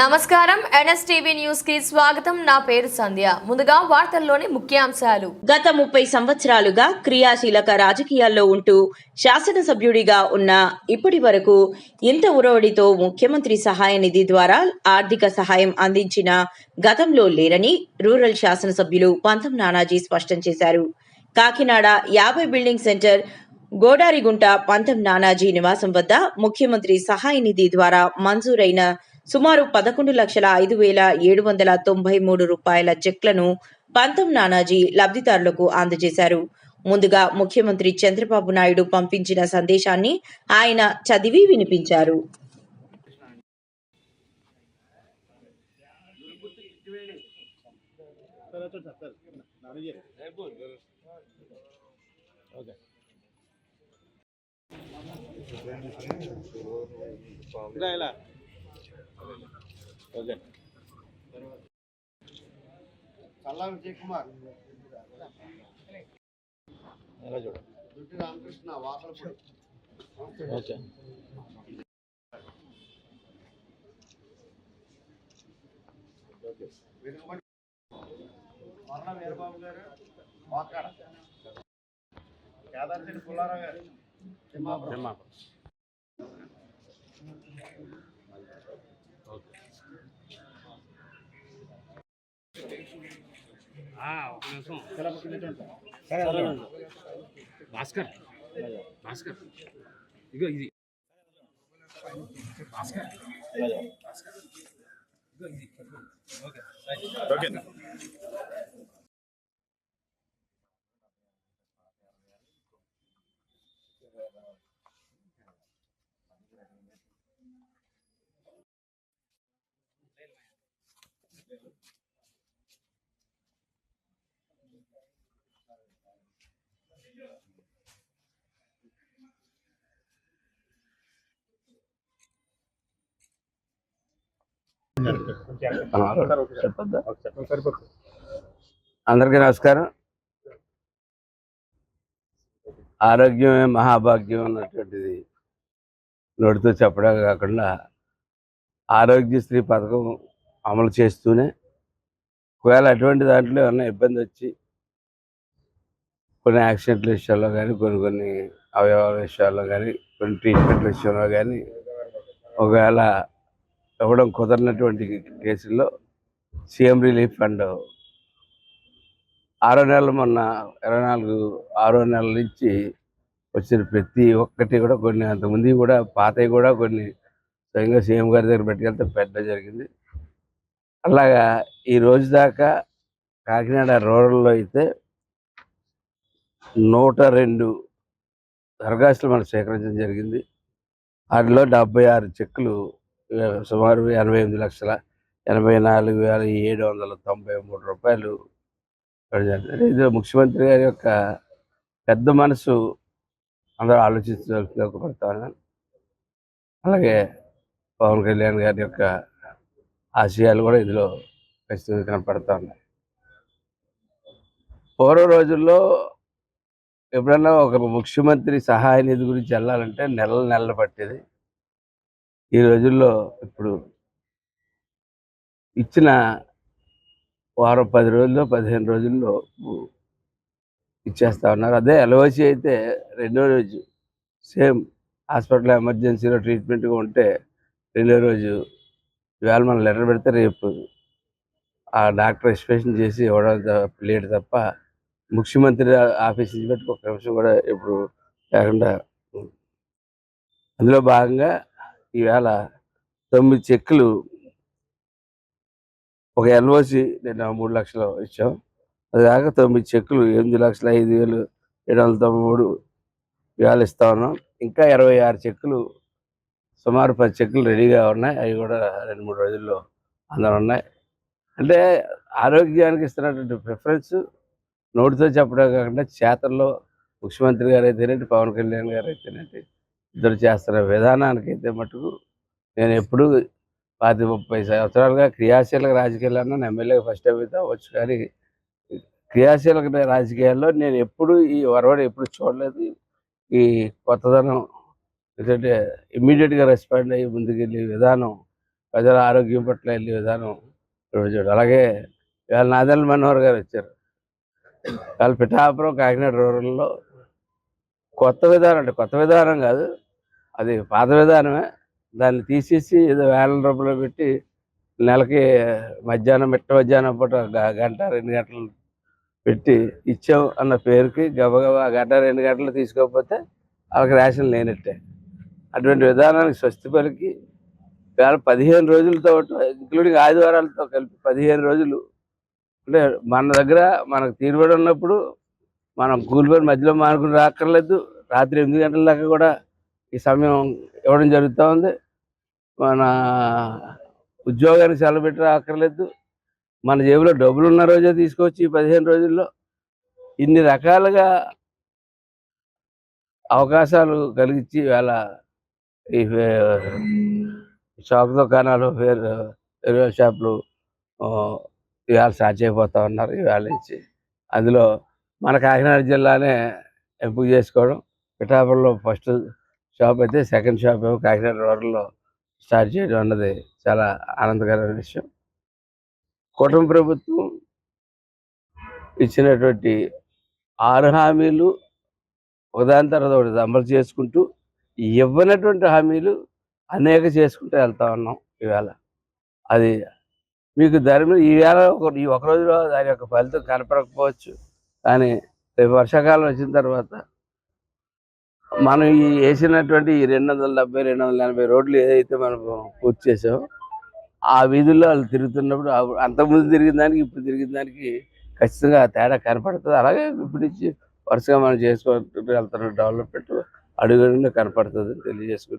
నమస్కారం. ఎన్ఎస్టీవీ న్యూస్కి స్వాగతం. నా పేరు సంధ్య. ముందుగా వార్తల్లోని ముఖ్యాంశాలు. గత ముప్పై సంవత్సరాలుగా క్రియాశీలక రాజకీయాల్లో ఉంటూ శాసనసభ్యుడిగా ఉన్న ఇప్పటి వరకు ఇంత ఉరవడితో ముఖ్యమంత్రి సహాయ నిధి ద్వారా ఆర్థిక సహాయం అందించిన గతంలో లేరని రూరల్ శాసనసభ్యులు పంతం నానాజీ స్పష్టం చేశారు. కాకినాడ యాభై బిల్డింగ్ సెంటర్ గోడారిగుంట పంతం నానాజీ నివాసం వద్ద ముఖ్యమంత్రి సహాయ నిధి ద్వారా మంజూరైన సుమారు పదకొండు లక్షల ఐదు వేల ఏడు వందల తొంభై మూడు రూపాయల చెక్లను పంతం నానాజీ లబ్ధిదారులకు అందజేశారు. ముందుగా ముఖ్యమంత్రి చంద్రబాబు నాయుడు పంపించిన సందేశాన్ని ఆయన చదివి వినిపించారు. ఇలా ఇలా. చల్లా విజయ్ కుమార్. దుడ్డి రామకృష్ణ వాకలపూడి ఓకే. మరణ వీరబాబు గారు వాకాడ. కేదార్శెట్టి పుల్లారావు గారు. తిమ్మాపురం. భాస్కర్ భాస్కర్ ఇగో ఇది భాస్కర్ ఇగో ఇది ఓకే అందరికీ నమస్కారం. ఆరోగ్యమే మహాభాగ్యం అన్నటువంటిది నోటితో చెప్పడం కాకుండా ఆరోగ్యశ్రీ పథకం అమలు చేస్తూనే ఒకవేళ అటువంటి దాంట్లో ఏమన్నా ఇబ్బంది వచ్చి కొన్ని యాక్సిడెంట్ల విషయాల్లో కానీ కొన్ని కొన్ని అవయవాల విషయాల్లో కానీ కొన్ని ట్రీట్మెంట్ విషయంలో కానీ ఒకవేళ ఇవ్వడం కుదరినటువంటి కేసుల్లో సీఎం రిలీఫ్ ఫండ్ ఆరో నెలలు మొన్న ఇరవై నాలుగు ఆరో నెలల నుంచి వచ్చిన ప్రతి ఒక్కటి కూడా కొన్ని అంతకుముందు కూడా పాతవి కూడా కొన్ని స్వయంగా సీఎం గారి దగ్గర పెట్టుకెళ్తే పెట్టడం జరిగింది. అలాగా ఈ రోజు దాకా కాకినాడ రూరల్లో అయితే నూట రెండు దరఖాస్తులు మనం సేకరించడం జరిగింది. వాటిలో డెబ్బై ఆరు చెక్కులు సుమారు ఎనభై ఎనిమిది లక్షల ఎనభై నాలుగు వేల ఏడు వందల తొంభై మూడు రూపాయలు ఇది ముఖ్యమంత్రి గారి యొక్క పెద్ద మనసు. అందరూ ఆలోచించగలుగుతాను అలాగే పవన్ కళ్యాణ్ గారి యొక్క ఆశయాలు కూడా ఇందులో ఖచ్చితంగా కనపడతా ఉన్నాయి. పూర్వ రోజుల్లో ఎప్పుడన్నా ఒక ముఖ్యమంత్రి సహాయ నిధి గురించి వెళ్ళాలంటే నెలలు నెలలు పట్టేది. ఈ రోజుల్లో ఇప్పుడు ఇచ్చిన వారం పది రోజుల్లో పదిహేను రోజుల్లో ఇచ్చేస్తా ఉన్నారు. అదే ఎల్ఓసి అయితే రెండో రోజు సేమ్ హాస్పిటల్ ఎమర్జెన్సీలో ట్రీట్మెంట్గా ఉంటే రెండో రోజు ఇవాళ మనం లెటర్ పెడితే రేపు ఆ డాక్టర్ ఎక్స్ప్రెషన్ చేసి ఇవ్వడం లేడు తప్ప ముఖ్యమంత్రి ఆఫీస్ నుంచి పెట్టి ఒక నిమిషం కూడా ఇప్పుడు లేకుండా. అందులో భాగంగా ఈవేళ తొమ్మిది చెక్కులు ఒక ఎల్ఓసి నేను మూడు లక్షలు ఇచ్చాం. అది కాక తొమ్మిది చెక్కులు ఎనిమిది లక్షల ఐదు వేలు ఏడు వందల తొంభై మూడు ఇవాళ ఇస్తా ఉన్నాం. ఇంకా ఇరవై ఆరు చెక్కులు సుమారు పది చెక్కులు రెడీగా ఉన్నాయి. అవి కూడా రెండు మూడు రోజుల్లో అందరు ఉన్నాయి. అంటే ఆరోగ్యానికి ఇస్తున్నటువంటి ప్రిఫరెన్స్ నోటితో చెప్పడం కాకుండా చేతల్లో ముఖ్యమంత్రి గారు అయితేనేంటి పవన్ కళ్యాణ్ గారు అయితేనేంటి ఇద్దరు చేస్తున్న విధానానికి అయితే మటుకు నేను ఎప్పుడు పాతి ముప్పై సంవత్సరాలుగా క్రియాశీలక రాజకీయాలన్నా ఎమ్మెల్యేగా ఫస్ట్ టైం అయితే అవ్వచ్చు కానీ క్రియాశీలక రాజకీయాల్లో నేను ఎప్పుడు ఈ వరవడి ఎప్పుడు చూడలేదు. ఈ కొత్తదనం ఎందుకంటే ఇమ్మీడియట్గా రెస్పాండ్ అయ్యి ముందుకెళ్ళే విధానం ప్రజల ఆరోగ్యం పట్ల వెళ్ళే విధానం రోజు అలాగే ఇవాళ నాదల్ మనోహర్ గారు వచ్చారు. వాళ్ళు పిఠాపురం కాకినాడ రూరల్లో కొత్త విధానం అంటే కొత్త విధానం కాదు. అది పాత విధానమే. దాన్ని తీసేసి ఏదో వేల రూపాయలు పెట్టి నెలకి మధ్యాహ్నం మిట్ట మధ్యాహ్నం పూట గంట రెండు గంటలు పెట్టి ఇచ్చాం అన్న పేరుకి గబగబా గంట రెండు గంటలు తీసుకోకపోతే వాళ్ళకి రేషన్ లేనట్టే. అటువంటి విధానానికి స్వస్తి పలికి. వేళ పదిహేను రోజులతో ఇంక్లూడింగ్ ఆదివారాలతో కలిపి పదిహేను రోజులు అంటే మన దగ్గర మనకు తీరుబడి ఉన్నప్పుడు మనం కూలిపని మధ్యలో మానుకుని రాక్కర్లేదు. రాత్రి ఎనిమిది గంటల దాకా కూడా ఈ సమయం ఇవ్వడం జరుగుతూ ఉంది. మన ఉద్యోగానికి సెలవు పెట్టి రాక్కర్లేదు. మన జేబులో డబ్బులు ఉన్న రోజే తీసుకొచ్చి పదిహేను రోజుల్లో ఇన్ని రకాలుగా అవకాశాలు కలిగించి వేళ ఈ షాప్ దుకాణాలు వేరు వేరే షాపులు ఆ, ఇవాళ స్టార్ట్ చేయబోతా ఉన్నారు ఇవాళ నుంచి. అందులో మన కాకినాడ జిల్లానే ఎంపిక చేసుకోవడం. పిఠాపురంలో ఫస్ట్ షాప్ అయితే సెకండ్ షాప్ ఏమో కాకినాడ రోడ్లో స్టార్ట్ చేయడం అన్నది చాలా ఆనందకరమైన విషయం. కుటుంబ ప్రభుత్వం ఇచ్చినటువంటి ఆరు హామీలు ఒకదాని తర్వాత ఒకటి అమలు చేసుకుంటూ ఇవ్వనటువంటి హామీలు అనేక చేసుకుంటూ వెళ్తా ఉన్నాం ఇవాళ. అది మీకు దాని ఈవేళ ఒక ఈ ఒక రోజులో దాని యొక్క ఫలితం కనపడకపోవచ్చు. కానీ రేపు వర్షాకాలం వచ్చిన తర్వాత మనం ఈ వేసినటువంటి ఈ రెండు వందల డెబ్బై రెండు వందల ఎనభై రోడ్లు ఏదైతే మనం పూర్తి చేసామో ఆ వీధుల్లో వాళ్ళు తిరుగుతున్నప్పుడు అంతకుముందు తిరిగిన దానికి ఇప్పుడు తిరిగిన దానికి ఖచ్చితంగా తేడా కనపడుతుంది. అలాగే ఇప్పుడు నుంచి వరుసగా మనం చేసుకుంటూ వెళ్తున్న డెవలప్మెంట్ అడుగుడుగా కనపడుతుంది తెలియజేసుకుంటాం